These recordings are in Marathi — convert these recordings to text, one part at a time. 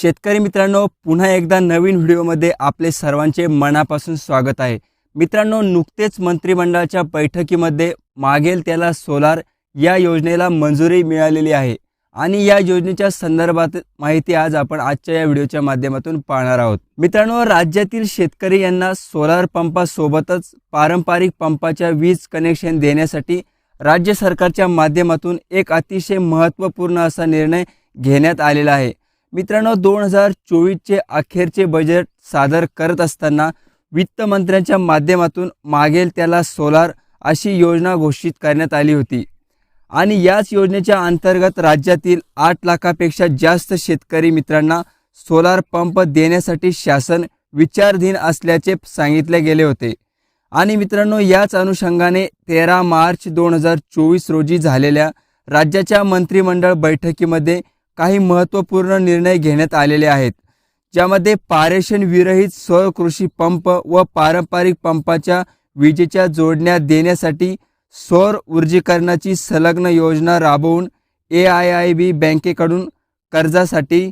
शेतकरी मित्रांनो पुन्हा एकदा नवीन व्हिडिओमध्ये आपले सर्वांचे मनापासून स्वागत आहे. मित्रांनो नुकतेच मंत्रिमंडळाच्या बैठकीमध्ये मागेल त्याला सोलार या योजनेला मंजुरी मिळालेली आहे. आणि या योजनेच्या संदर्भात माहिती आज आपण आजच्या या व्हिडिओच्या माध्यमातून पाहणार आहोत. मित्रांनो राज्यातील शेतकरी यांना सोलार पंपासोबतच पारंपरिक पंपाच्या वीज कनेक्शन देण्यासाठी राज्य सरकारच्या माध्यमातून एक अतिशय महत्त्वपूर्ण असा निर्णय घेण्यात आलेला आहे. मित्रांनो दोन हजार चोवीसचे अखेरचे बजेट सादर करत असताना वित्तमंत्र्यांच्या माध्यमातून मागेल त्याला सोलार अशी योजना घोषित करण्यात आली होती. आणि याच योजनेच्या अंतर्गत राज्यातील आठ लाखापेक्षा जास्त शेतकरी मित्रांना सोलार पंप देण्यासाठी शासन विचारधीन असल्याचे सांगितले गेले होते. आणि मित्रांनो याच अनुषंगाने तेरा मार्च दोन हजार चोवीस रोजी झालेल्या राज्याच्या मंत्रिमंडळ बैठकीमध्ये काही महत्त्वपूर्ण निर्णय घेण्यात आलेले आहेत ज्यामध्ये पारेषण विरहित सौर कृषी पंप व पारंपरिक पंपाच्या विजेच्या जोडण्या देण्यासाठी सौर ऊर्जीकरणाची संलग्न योजना राबवून ए आय आय बी बँकेकडून कर्जासाठी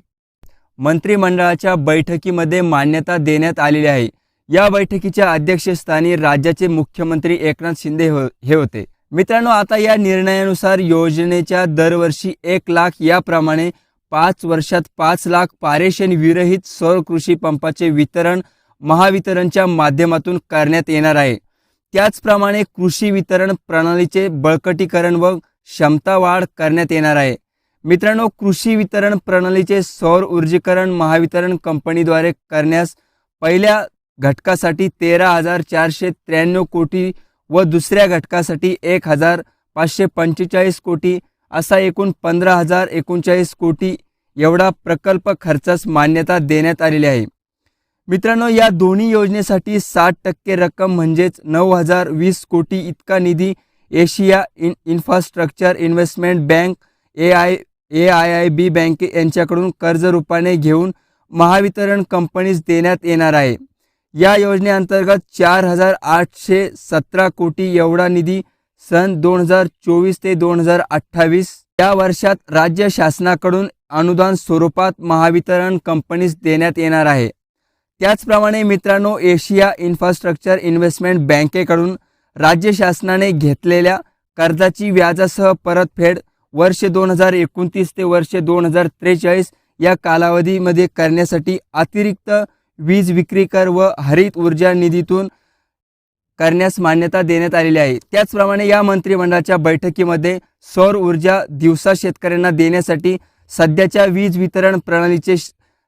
मंत्रिमंडळाच्या बैठकीमध्ये मान्यता देण्यात आलेली आहे. या बैठकीच्या अध्यक्षस्थानी राज्याचे मुख्यमंत्री एकनाथ शिंदे हो हे होते. मित्रांनो आता या निर्णयानुसार योजनेच्या दरवर्षी एक लाख याप्रमाणे पाच वर्षात पाच लाख पारेषण विरहित सौर कृषी पंपाचे वितरण महावितरणच्या माध्यमातून करण्यात येणार आहे. त्याचप्रमाणे कृषी वितरण प्रणालीचे बळकटीकरण व क्षमता वाढ करण्यात येणार आहे. मित्रांनो कृषी वितरण प्रणालीचे सौर ऊर्जीकरण महावितरण कंपनीद्वारे करण्यास पहिल्या घटकासाठी तेरा हजार चारशे त्र्याण्णव कोटी व दुसऱ्या घटकासाठी एक हजार पाचशे पंचेचाळीस कोटी असा एकूण पंधरा हजार एकोणचाळीस कोटी एवढा प्रकल्प खर्चास मान्यता देण्यात आलेली आहे. मित्रांनो या दोन्ही योजनेसाठी साठ टक्के रक्कम म्हणजेच नऊ हजार वीस कोटी इतका निधी Asia in infrastructure investment bank A I A I I B बँके यांच्याकडून कर्ज रूपाने घेऊन महावितरण कंपनीस देण्यात येणार आहे. या योजनेअंतर्गत चार हजार आठशे सतरा कोटी एवढा निधी सन दोन हजार चोवीस ते दोन हजार अठ्ठावीस या वर्षात राज्य शासनाकडून अनुदान स्वरूपात महावितरण कंपनीस देण्यात येणार आहे. त्याचप्रमाणे मित्रांनो एशिया इन्फ्रास्ट्रक्चर इन्व्हेस्टमेंट बँकेकडून राज्य शासनाने घेतलेल्या कर्जाची व्याजासह परतफेड वर्ष दोन हजार एकोणतीस ते वर्ष दोन हजार त्रेचाळीस या कालावधीमध्ये करण्यासाठी अतिरिक्त वीज विक्री कर व हरित ऊर्जा निधीतून करण्यास मान्यता देण्यात आलेली आहे. त्याचप्रमाणे या मंत्रिमंडळाच्या बैठकीमध्ये सौर ऊर्जा दिवसा शेतकऱ्यांना देण्यासाठी सध्याच्या वीज वितरण प्रणालीचे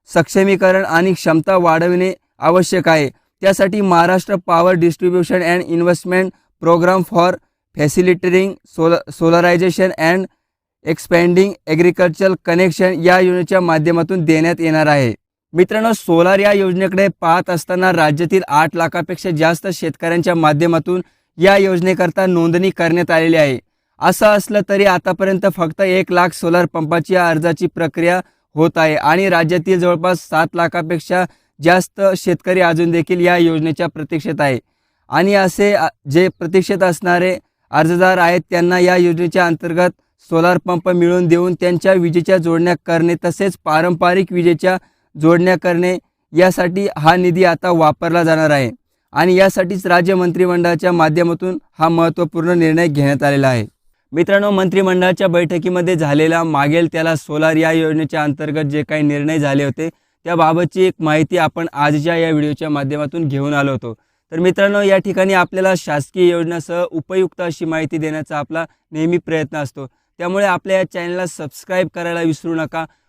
सक्षमीकरण आणि क्षमता वाढविणे आवश्यक आहे. त्यासाठी Maharashtra power distribution and investment programme for facilitating sol solarisation and expanding agriculture connection या योजनेच्या माध्यमातून देण्यात येणार आहे. मित्रांनो सोलार या योजनेकडे पाहत असताना राज्यातील आठ लाखापेक्षा जास्त शेतकऱ्यांच्या माध्यमातून या योजनेकरता नोंदणी करण्यात आलेली आहे. असं असलं तरी आतापर्यंत फक्त एक लाख सोलार पंपाची या अर्जाची प्रक्रिया होत आहे आणि राज्यातील जवळपास सात लाखापेक्षा जास्त शेतकरी अजून देखील या योजनेच्या प्रतीक्षेत आहे. आणि असे जे प्रतीक्षेत असणारे अर्जदार आहेत त्यांना या योजनेच्या अंतर्गत सोलार पंप मिळवून देऊन त्यांच्या विजेच्या जोडण्या करणे तसेच पारंपरिक विजेच्या जोडण्या करणे यासाठी हा निधी आता वापरला जाणार आहे. आणि यासाठीच राज्य मंत्रिमंडळाच्या माध्यमातून हा महत्त्वपूर्ण निर्णय घेण्यात आलेला आहे. मित्रांनो मंत्रिमंडळाच्या बैठकीमध्ये झालेला मागेल त्याला सोलार या योजनेच्या अंतर्गत जे काही निर्णय झाले होते त्याबाबतची एक माहिती आपण आजच्या या व्हिडिओच्या माध्यमातून घेऊन आलो होतो. तर मित्रांनो या ठिकाणी आपल्याला शासकीय योजनासह उपयुक्त अशी माहिती देण्याचा आपला नेहमी प्रयत्न असतो. त्यामुळे आपल्या या चॅनलला सबस्क्राईब करायला विसरू नका.